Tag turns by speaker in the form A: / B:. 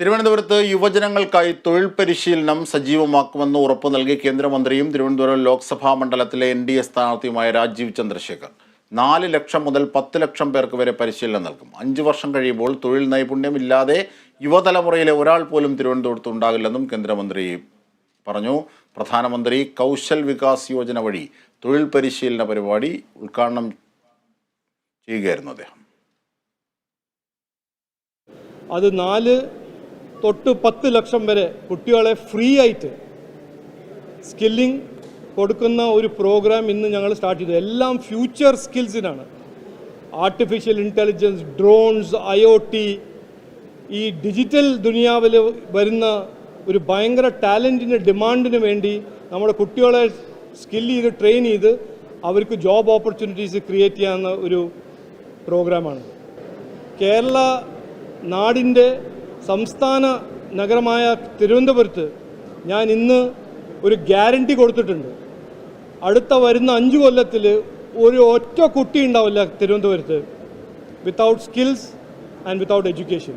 A: തിരുവനന്തപുരത്ത് യുവജനങ്ങൾക്കായി തൊഴിൽ പരിശീലനം സജീവമാക്കുമെന്ന് ഉറപ്പു നൽകി കേന്ദ്രമന്ത്രിയും തിരുവനന്തപുരം ലോക്സഭാ മണ്ഡലത്തിലെ എൻ ഡി എ സ്ഥാനാർത്ഥിയുമായ രാജീവ് ചന്ദ്രശേഖർ. നാല് ലക്ഷം മുതൽ പത്ത് ലക്ഷം പേർക്ക് വരെ പരിശീലനം നൽകും. അഞ്ച് വർഷം കഴിയുമ്പോൾ തൊഴിൽ നൈപുണ്യമില്ലാതെ യുവതലമുറയിലെ ഒരാൾ പോലും തിരുവനന്തപുരത്ത് ഉണ്ടാകില്ലെന്നും കേന്ദ്രമന്ത്രി പറഞ്ഞു. പ്രധാനമന്ത്രി കൗശൽ വികാസ് യോജന വഴി തൊഴിൽ പരിശീലന പരിപാടി ഉദ്ഘാടനം ചെയ്യുകയായിരുന്നു അദ്ദേഹം.
B: അത് നാല് തൊട്ട് പത്ത് ലക്ഷം വരെ കുട്ടികളെ ഫ്രീ ആയിട്ട് സ്കില്ലിംഗ് കൊടുക്കുന്ന ഒരു പ്രോഗ്രാം ഇന്ന് ഞങ്ങൾ സ്റ്റാർട്ട് ചെയ്തു. എല്ലാം future സ്കിൽസിനാണ് artificial intelligence drones I O T ഈ ഡിജിറ്റൽ ദുനിയാവിൽ വരുന്ന ഒരു ഭയങ്കര ടാലന്റിന് ഡിമാൻഡിന് വേണ്ടി നമ്മുടെ കുട്ടികളെ സ്കിൽ ചെയ്ത് ട്രെയിൻ ചെയ്ത് അവർക്ക് ജോബ് ഓപ്പർച്യൂണിറ്റീസ് ക്രിയേറ്റ് ചെയ്യാവുന്ന ഒരു പ്രോഗ്രാമാണ് കേരള നാടിന്റെ സംസ്ഥാന നഗരമായ തിരുവനന്തപുരത്ത് ഞാൻ ഇന്ന് ഒരു ഗ്യാരണ്ടി കൊടുത്തിട്ടുണ്ട്. അടുത്ത വരുന്ന അഞ്ച് കൊല്ലത്തിൽ ഒരു ഒറ്റ കുട്ടി ഉണ്ടാവില്ല തിരുവനന്തപുരത്ത്. Without skills and without education